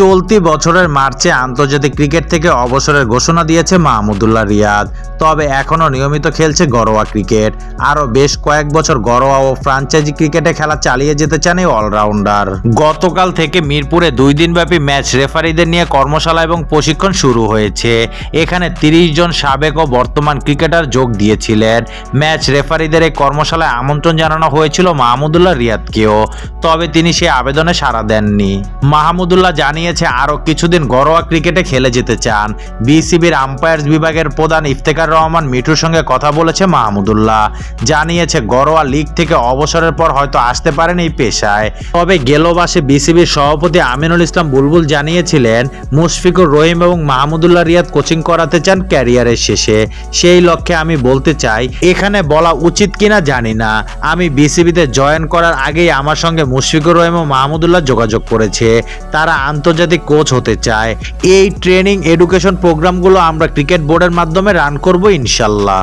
চলতি বছরের মার্চে আন্তর্জাতিক ক্রিকেট থেকে অবসরের ঘোষণা দিয়েছে মাহমুদুল্লাহ রিয়াদ। তবে এখনও নিয়মিত খেলছে ঘরোয়া ক্রিকেট। আরও বেশ কয়েক বছর ঘরোয়া ও ফ্রাঞ্চাইজি ক্রিকেটে খেলা চালিয়ে যেতে চান এই অলরাউন্ডার। গতকাল থেকে মিরপুরে দুই দিনব্যাপী ম্যাচ রেফারিদের নিয়ে কর্মশালা এবং প্রশিক্ষণ শুরু হয়েছে। এখানে তিরিশ জন সাবেক ও বর্তমান ক্রিকেটার যোগ দিয়েছিলেন। ম্যাচ রেফারিদের এই কর্মশালায় আমন্ত্রণ জানানো হয়েছিল মাহমুদুল্লাহ রিয়াদকেও। তবে তিনি সে আবেদনে সাড়া দেননি। মাহমুদুল্লাহ জানিয়েছে, আরও কিছুদিন ঘরোয়া ক্রিকেটে খেলে যেতে চান। বিসিবির আম্পায়ার্স বিভাগের প্রধান ইফতেখার রহমান মিঠুর সঙ্গে কথা বলেছে মাহমুদুল্লাহ। জানিয়েছে, ঘরোয়া লিগ থেকে অবসরের পর হয়তো আসতে পারেন এই পেশায়। তবে গেল মাসে বিসিবির সভাপতি আমিনুল ইসলাম বুলবুল জানিয়েছিলেন, মুশফিকুর রহিম এবং মাহমুদুল্লাহ রিয়াদ কোচিং করাতে চান ক্যারিয়ারের শেষে। সেই লক্ষ্যে আমি বলতে চাই, এখানে বলা উচিত কিনা জানি না। আমি বিসিবিতে জয়েন করার আগেই আমার সঙ্গে মুশফিকুর রহিম ও মাহমুদুল্লাহ যোগাযোগ করেছে। তারা আন্তর্জাতিক কোচ হতে চায়, এই ট্রেনিং এডুকেশন প্রোগ্রামগুলো আমরা ক্রিকেট বোর্ডের মাধ্যমে রান করব ইনশাল্লাহ।